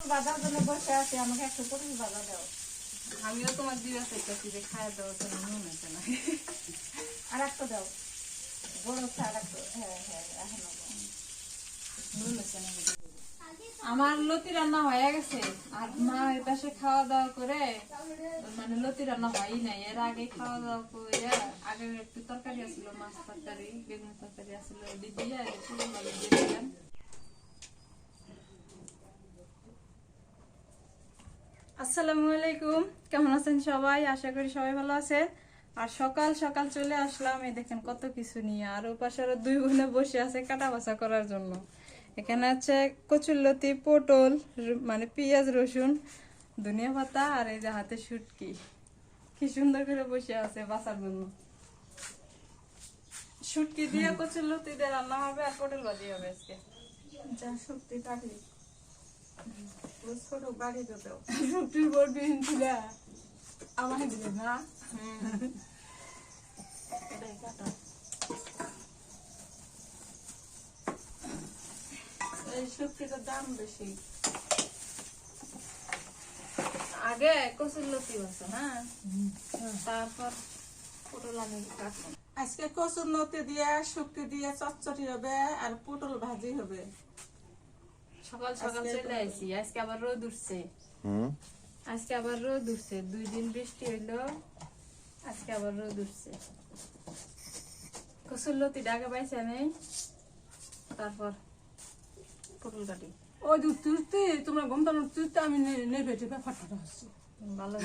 বাজার জন্য বসে আছি আমাকে একটু পটল বাজার দাও। আমিও তোমার দিবা চাইতেছি যে খাওয়া দাওয়ার জন্য নুন আছে না আর একটা দাও। বড় আর একটা হ্যাঁ হ্যাঁ এখন নুন আছে না আমার লতি রান্না হয়ে গেছে। আর মা এর পাশে খাওয়া দাওয়া করে মানে লতি রান্না হয়ই নাই। এর আগে খাওয়া দাওয়া করে আগে একটু তরকারি আছিল মাছ তরকারি বেগুন তরকারি আসলো এটি দিয়ে একটু দিলাম। আসসালামু আলাইকুম। কেমন আছেন সবাই? আশা করি সবাই ভালো আছে আর সকাল সকাল চলে আসলাম। এই দেখেন কত কিছু নিয়ে। আর ও পাশে আরও দুই বোনে বসে আছে কাটা বাছা করার জন্য। এখানে আছে কচুরলতি পটল মানে পেঁয়াজ, রসুন, ধনিয়া পাতা আর এই যে হাতে শুটকি। কি সুন্দর করে বসে আছে বাসার জন্য। শুটকি দিয়ে কচুরলতি দিয়ে রান্না হবে আর পটল ভাজি হবে আজকে। যা শক্তি কাটি ছোট বাড়ি তো দাও। শুটকির বোর্ড দিলা। দিলে না? এটাই কাটা এই শক্তিটার দাম বেশি। আগে কচুর লতি আছে হ্যাঁ তারপর পটল আমি আজকে কচুর নতি দিয়ে শুক্তি দিয়ে চচ্চড়ি হবে আর পটল ভাজি হবে। সকাল সকাল চলে আসি আজকে আবার রোদ উঠছে। হুম? আজকে আবার রোদ উঠছে দুই দিন বৃষ্টি হইল আজকে আবার রোদ উঠছে। লতি ডাকে পাইছে নেই তারপর পটল কাটি। ওই যে তুলতে তোমরা গমতানো তুলতে আমি নেবে যে ব্যাপারটা হচ্ছে। ভালো।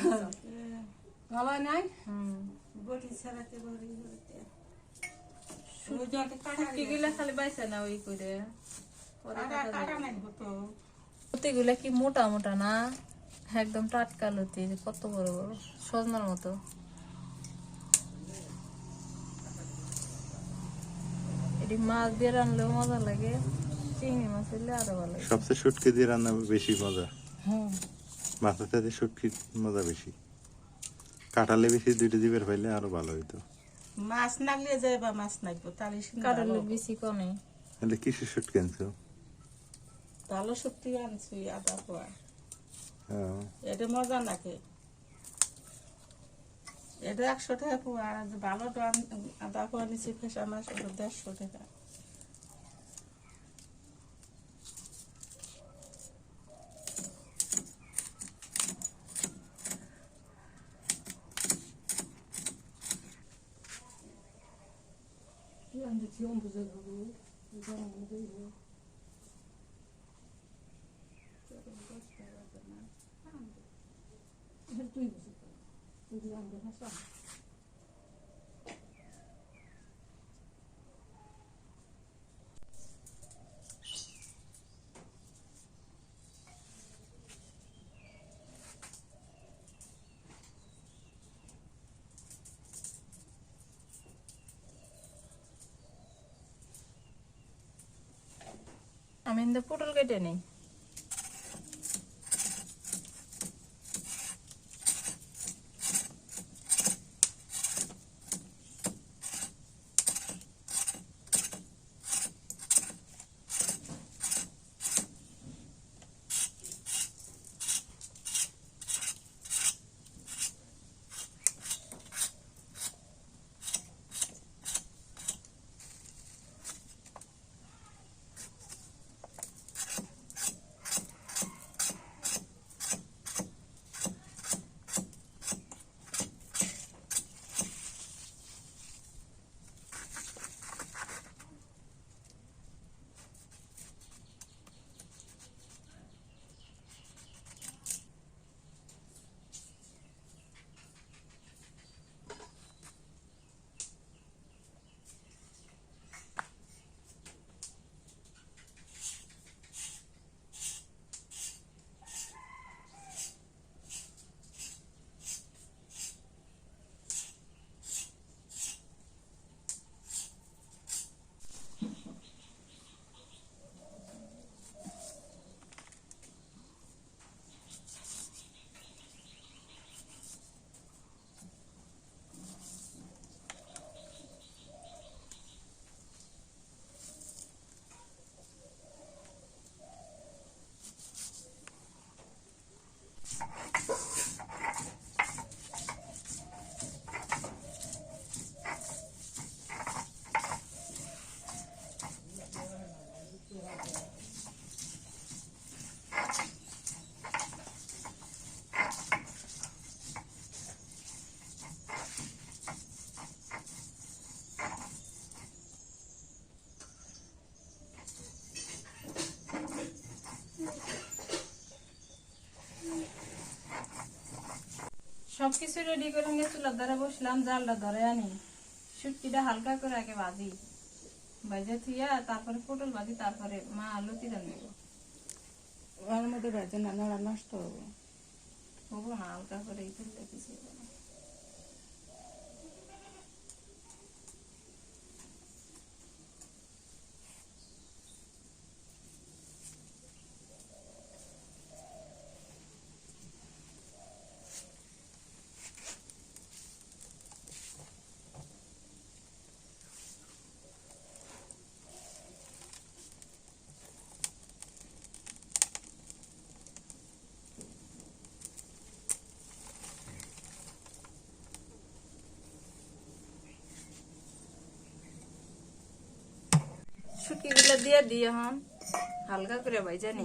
ভালো নাই? হুম। বটি ছাড়াতে বড়ি হইতে শুটকি গুলা খালি পাইছে না ওই করে লতিগুলা কি মোটা মোটা না? একদম টাটকা লতি কত বড় বড় সজনার মতো। এটি মাছ দিয়ে রানলেও মজা লাগে চিংড়ি মাছ আরও ভালো লাগে। সবচেয়ে শুটকি দিয়ে রান্না বেশি মজা। হ্যাঁ মাছের সাথে শুটকির মজা বেশি। কাটালে বেশি দুইটা জিবের পাইলে আরও ভালো হইতো। মাছ নাগলে যায় বা মাছ নাগবো তাহলে কাটালে বেশি কমে। তাহলে কিসের শুটকি আনছো? ভালো শক্তি আনছি আদা পোয়া। হ্যাঁ, এটা মজা নাকি? এটা একশো টাকা পোয়া আর ভালো আদা পোয়া নিচে ফেসা মাছ ওটা দেড়শো টাকা। আমি কিন্তু পটল কেটে নেই। সবকিছু রেডি করে নিয়ে চুলার ধরে বসলাম জালটা ধরে আনি। শুটকিটা হালকা করে আগে ভাজি। ভাজে থুইয়া তারপরে পটল ভাজি তারপরে মা আলু তিরান দেবো ওর মধ্যে ভাজা না নড়া নষ্ট হবে। হব না হালকা করে এই কিছু শুটকিগুলো দিয়ে দিয়ে এখন। হালকা করে ভাই জানি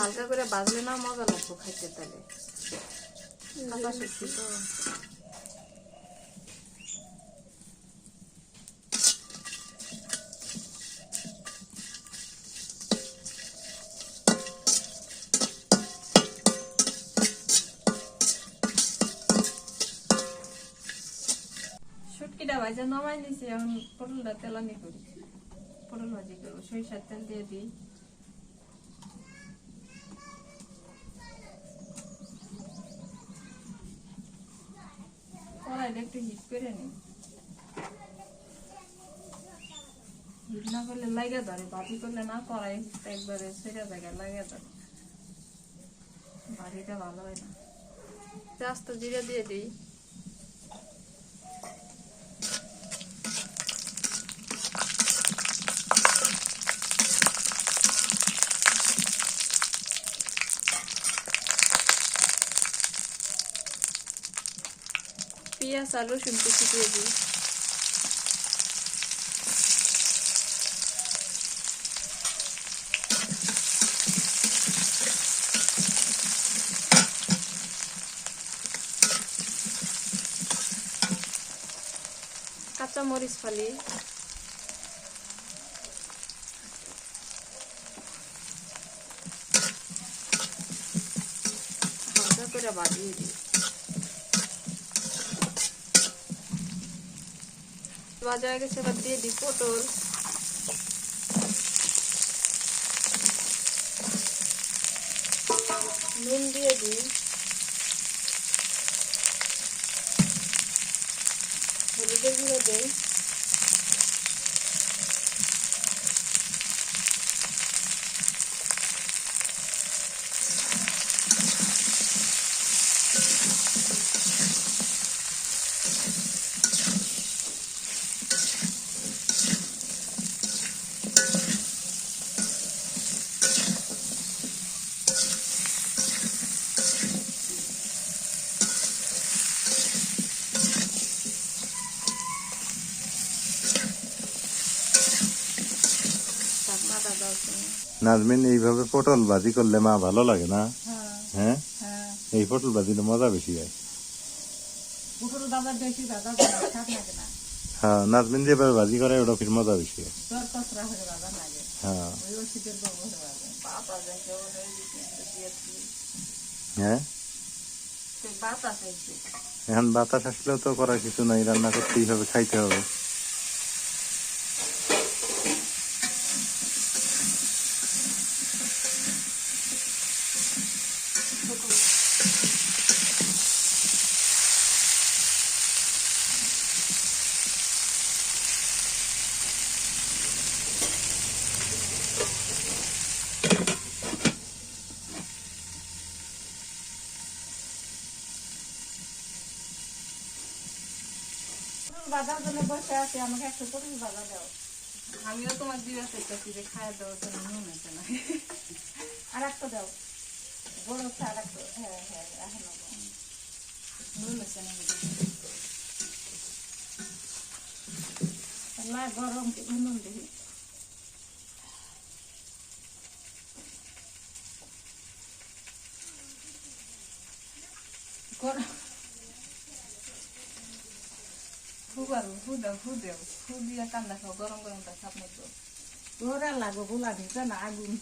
হালকা করে বাজলে না মজা লাগবো খাইতে তাহলে। কাঁচা শুটকি তো ভাজা নামাই নিছি এখন পটলটা তেলানি করি। পটল ভাজি করব, সরিষার তেল দিয়ে দিই। কড়াইটা একটু হিট করে নিই। হিট না করলে লাগে ধরে ভাজি করলে না কড়াই একবারে সেটা জায়গায় লাগে ধরে ভাজিটা ভালো হয় না। আস্তে জিরে দিয়ে দিই। পেঁয়াজ আর রসুন কুচি দিয়ে দিই কাঁচা মরিচ ফালি করে বাজিয়ে দিই ভাজা হয়ে গেছে এবার দিয়ে দিই পটল। নুন দিয়ে দিই। হলুদের গুঁড়ো দেই ঢাকনাটা দাও তুমি নাজমিন এইভাবে পটল ভাজি করলে মা ভালো লাগে না? হ্যাঁ হ্যাঁ? হ্যাঁ। এই পটল ভাজিলে মজা বেশি হয়। হ্যাঁ নাজমিন যেভাবে ভাজি করে ওটা ফির মজা বেশি হয়। হয়ে হ্যাঁ। এখন বাতাস আসলেও তো করার কিছু নাই রান্না করতেই হবে খাইতে হবে। পটল বাজার জন্য বসে আছি আমাকে একটু পটল বাজা দাও। আমিও তোমার দিবা চাইতেছি যে খাওয়া দেওয়ার জন্য নুন আছে না আর একটা দাও। বড় হচ্ছে আর একটা হ্যাঁ হ্যাঁ এখন না লা গরম নুন দেখি গরম ফু পারো ফু ফু দিয়ে কান্দা খাও, গরম গরমটা গোলা ভিতরে না আগুন।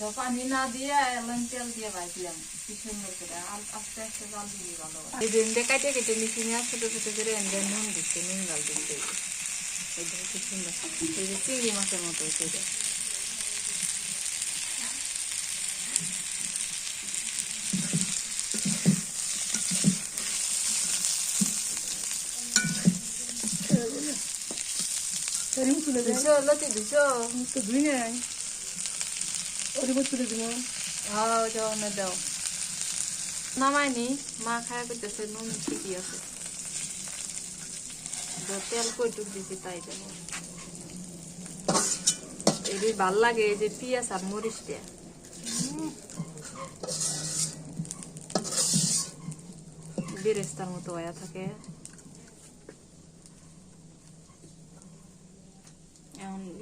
তো পানি না দিয়ে এলাম তেল দিয়ে ভাজলাম কি সুন্দর করে আস্তে আস্তে জল দিবি ভালো এই যে এনডে কাটে কেটে নুন দিচ্ছে নুন জল দিচ্ছে চিংড়ি মাছের মতো সেটা সেরিং তুলে দিছো লতি দিছো তো ধুই নেই ওর উপর তুলে দিব হ্যাঁ ওটা অন্য দাও নামাইনি মা খায় করতেছে নুন ঠিকই আছে তেল কইটুক দিছি তাই দেবো এই ভালো লাগে এই যে পিঁয়াজ আর মরিচটা বেরেস্তার মতো হয়ে থাকে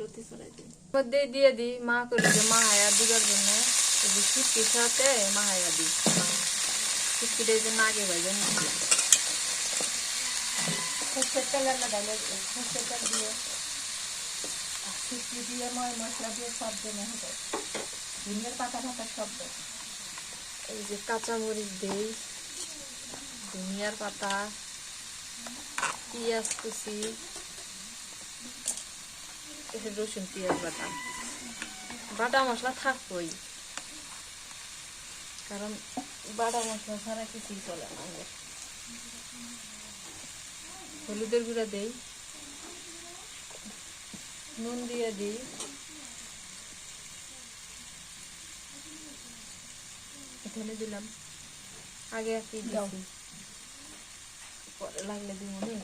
এখন লতি সরাই দিই মধ্যে দিয়ে দিই মা করে যে মা হায়া দিবার জন্য এই যে শুটকির সাথে মা হায়া দিই শুটকিটা এই যে নাগে ভাইজে নিচ্ছিলাম সর্ষের তেল এনে ডালে সর্ষের তেল দিয়ে আর শুকনো দিয়ে ময় মশলা দিয়ে সব জমে হবে ধনিয়ার পাতা ফাতা সব দেয় এই যে কাঁচা মরিচ দেই ধনিয়ার পাতা পেঁয়াজ কুচি যে রসুন পেঁয়াজ বাটা। বাটা মশলা থাকবই। কারণ বাটা মশলা ছাড়া কিছুই চলে না আমাদের। হলুদের গুঁড়া দেই। নুন দিয়ে দিই। এখানে দিলাম। আগে একই দিছি। পরে লাগলে দিব নি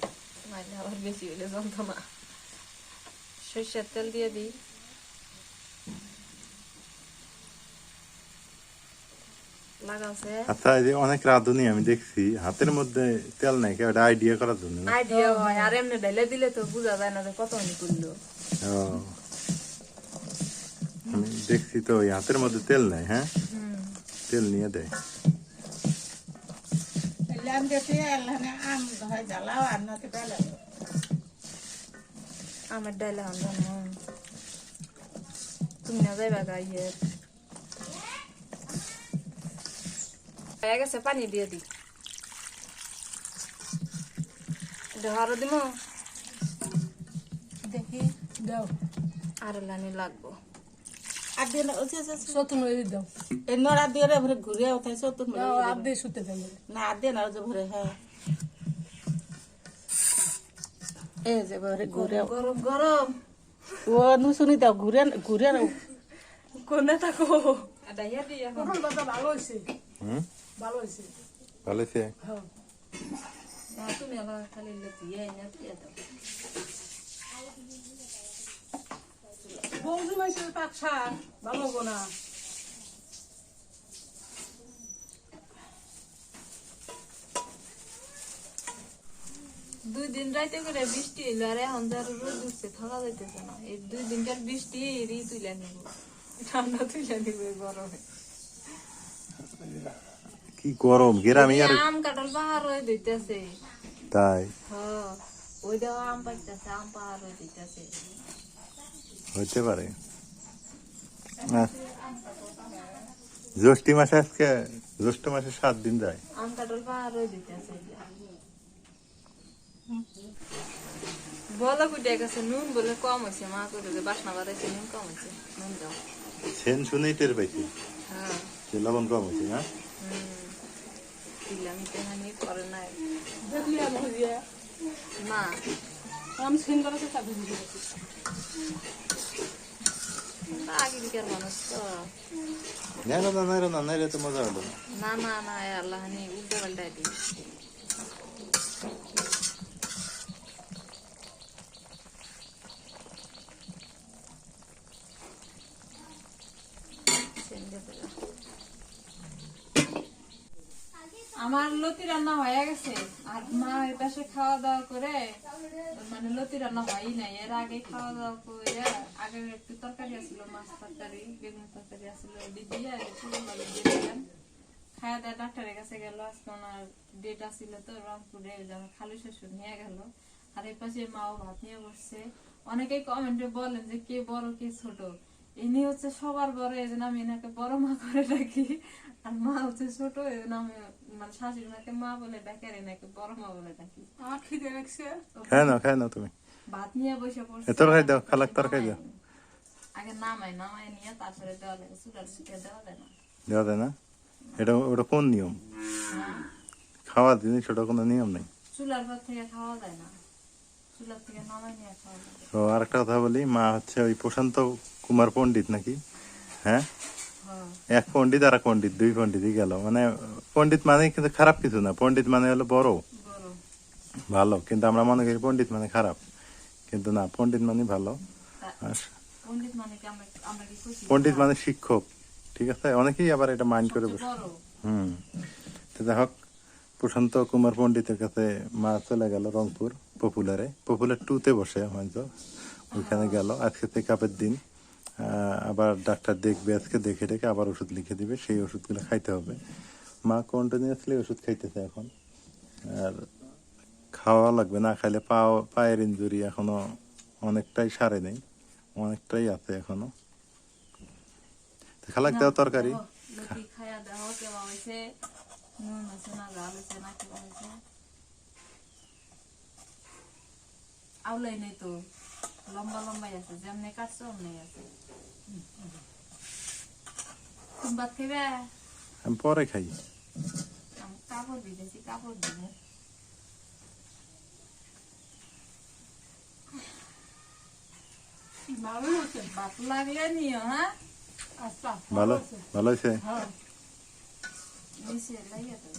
নাইলে আবার বেশি হইলে জানতো না সর্ষের তেল দিয়ে দিই। আচ্ছা এই যে অনেক রাঁধুনি আমি দেখছি হাতের মধ্যে তেল নাই কেউ আইডিয়া করার জন্য আইডিয়া হয় আর এমনি ঢেলে দিলে তো বোঝা যায় না যে কত হানি করল। আমি দেখছি তো ওই হাতের মধ্যে তেল নাই হ্যাঁ? তেল নিয়ে দেয় আম হয় জ্বালাও আর বেলা আমার ডাইলে হান জানো তুমি না যাইবা গাইয়ে হয়ে গেছে পানি দিয়ে দি। দেহারও দিব দেখি দাও। আর লানি লাগবো। আর দিন ওছে সতুন ওই দাও। এই নড়া দিয়ে রে ভরে ঘুরে ওঠাই সতুন দাও আপ দিয়ে শুতে দেয় না। আর দিন আর যে ভরে হ্যাঁ। এই যে ভরে ঘুরে গরম গরম। ও নুসুনি দাও ঘুরে ঘুরে কোনে থাকো? এটা ইয়া দিয়ে তখন দাদা ভালো হয়েছে হুম? ভালো হয়েছে ভালো আছে হ্যাঁ। না, তুমি আবার খালি লতি না দিয়ে দাও। বৌদি মাইসের পাক শাক ভালো হব দুই দিন রাইতে করে বৃষ্টি হইল আর এখন যার রোদ উঠছে থাকা যাইতেছে না। এই দুই দিনকার বৃষ্টি রি তুলে নিব। ঠান্ডা তুলে নিব গরমে। কি গরম গ্রামে আর আম পাহাড় হয়ে দিতেছে তাই? হ ওই দেওয়া আম পাইতেছে আম পাহাড় হয়ে দিতেছে হইতে পারে। না। জ্যৈষ্ঠী মাসে আজকে জ্যৈষ্ঠ মাসে সাত দিন যায়। আম কাঁঠাল পাহাড় হয়ে দিতেছে বলো কুটিয়া গেছে নুন বলে কম হয়েছে মা করে যে বাসনা বাড়াইছে নুন কম হয়েছে নুন দাও সেন শুনেই টের পাইছি হ্যাঁ লবণ কম হয়েছে না দিলাম তেহানি করে নাই দেখলি আমি হইয়া না আমি আগেকার মানুষ তো নাই না নাই তো মজা হলো না। না না না এ আল্লাহ নি উল্টা পাল্টা দি আমার লতি রান্না হয়ে গেছে। আর মা এর পাশে খাওয়া দাওয়া করে মানে লতি রান্না হয়ই নাই। এর আগে খাওয়া দাওয়া করে, আগে একটু তরকারি আছিল, মাছ তরকারি, বেগুন তরকারি আছিল দিয়ে দিলাম। খাওয়া দাওয়া ডাক্তারের কাছে গেল, আজকে ওনার ডেট আছিল তো রংপুরে খালু শ্বশুর নিয়ে গেল। আর এই পাশে মাও ভাত নিয়ে বসছে। অনেকেই কমেন্টে বলেন যে কে বড়, কে ছোট। ইনি হচ্ছে সবার বড়, এই জন্য আমি এনাকে বড় মা করে রাখি আর মা হচ্ছে ছোট জন্য আমি মানে শাশুড়ি মাকে মা বলে ডাকি আর এনাকে বড় মা বলে ডাকি। আমার খিদে লাগছে। খায় না খায় না তুমি। ভাত নিয়ে বসে পড়ছে। তরকারি দাও, খালাক তরকারি দাও। আগে নামাই নামাই নিয়ে তারপরে দেওয়া লাগে। চুলার দেওয়া যায় না। দেওয়া যায় না? এটা ওটা কোন নিয়ম? খাওয়া জিনিস ওটা কোনো নিয়ম নেই? চুলার পর থেকে খাওয়া যায় না। তো আরেকটা কথা বলি মা হচ্ছে ওই প্রশান্ত কুমার পণ্ডিত নাকি? হ্যাঁ হ্যাঁ? এক পণ্ডিত আর পণ্ডিত দুই পণ্ডিতই গেল। মানে পণ্ডিত মানে কিন্তু খারাপ কিছু না পণ্ডিত মানে হলো বড়। ভালো কিন্তু আমরা মনে করি পণ্ডিত মানে খারাপ। কিন্তু না পণ্ডিত মানে ভালো। তা- পণ্ডিত মানে মানে শিক্ষক ঠিক আছে? অনেকেই আবার এটা মাইন্ড করে বসে। হুম। তো যাই হোক প্রশান্ত কুমার পণ্ডিতের কাছে মা চলে গেল রংপুর পপুলারে। পপুলার টুতে বসে হয়তো ওইখানে গেল। আজকে থেকে কাপের দিন। আবার ডাক্তার দেখবে আজকে দেখে দেখে আবার ওষুধ লিখে দিবে সেই ওষুধগুলো খাইতে হবে। মা কন্টিনিউয়াসলি ওষুধ খাইতেছে এখন। আর খাওয়া লাগবে না খাইলে পা পায়ের ইঞ্জুরি এখনও অনেকটাই সারে নেই অনেকটাই আছে এখনও। তো খালাক দেওয়া তরকারি। আউলাই নেই তো। লম্বা লম্বাই আছে যেমনি কাটছো অমনি আছে তুমি ভাত খাইবে আমি পরে খাই আমি কাপড় দিতেছি কাপড় দিবে ভালো হয়েছে ভাত লাগলে নিও হ্যাঁ আচ্ছা ভালো ভালো হয়েছে হ্যাঁ নিচে লাগিয়ে তো